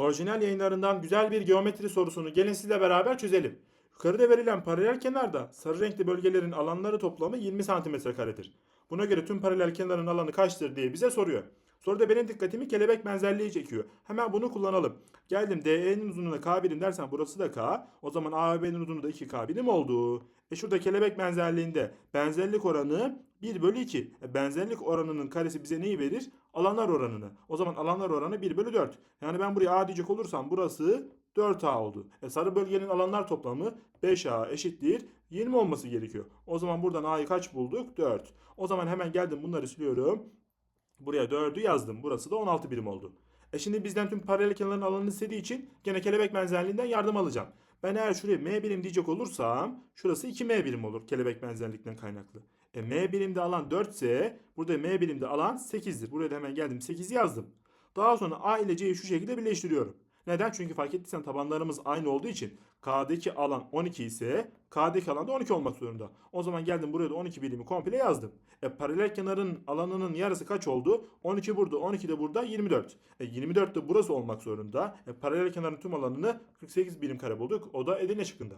Orijinal yayınlarından güzel bir geometri sorusunu gelin sizle beraber çözelim. Yukarıda verilen paralel kenarda sarı renkli bölgelerin alanları toplamı 20 cm karedir. Buna göre tüm paralel kenarın alanı kaçtır diye bize soruyor. Soruda benim dikkatimi kelebek benzerliği çekiyor. Hemen bunu kullanalım. Geldim DE'nin uzunluğuna K birim dersen burası da K. O zaman A ve B'nin uzunluğu da 2K birim oldu. E şurada kelebek benzerliğinde benzerlik oranı 1 bölü 2. E benzerlik oranının karesi bize neyi verir? Alanlar oranını. O zaman alanlar oranı 1 bölü 4. Yani ben buraya A diyecek olursam burası 4A oldu. E sarı bölgenin alanlar toplamı 5A eşittir 20 olması gerekiyor. O zaman buradan A'yı kaç bulduk? 4. O zaman hemen geldim bunları siliyorum. Buraya 4'ü yazdım. Burası da 16 birim oldu. E şimdi bizden tüm paralel kenarların alanını istediği için gene kelebek benzerliğinden yardım alacağım. Ben eğer şuraya m birim diyecek olursam şurası 2m birim olur kelebek benzerlikten kaynaklı. E m birimde alan 4 ise burada m birimde alan 8'dir. Buraya da hemen geldim 8'i yazdım. Daha sonra a ile c'yi şu şekilde birleştiriyorum. Neden? Çünkü fark ettiysen tabanlarımız aynı olduğu için K'daki alan 12 ise K'daki alan da 12 olmak zorunda. O zaman geldim buraya da 12 birimi komple yazdım. E paralel kenarın alanının yarısı kaç oldu? 12 burada, 12 de burada 24. E 24 de burası olmak zorunda. E paralel kenarın tüm alanını 48 birim kare bulduk. O da Edirne şıkkında.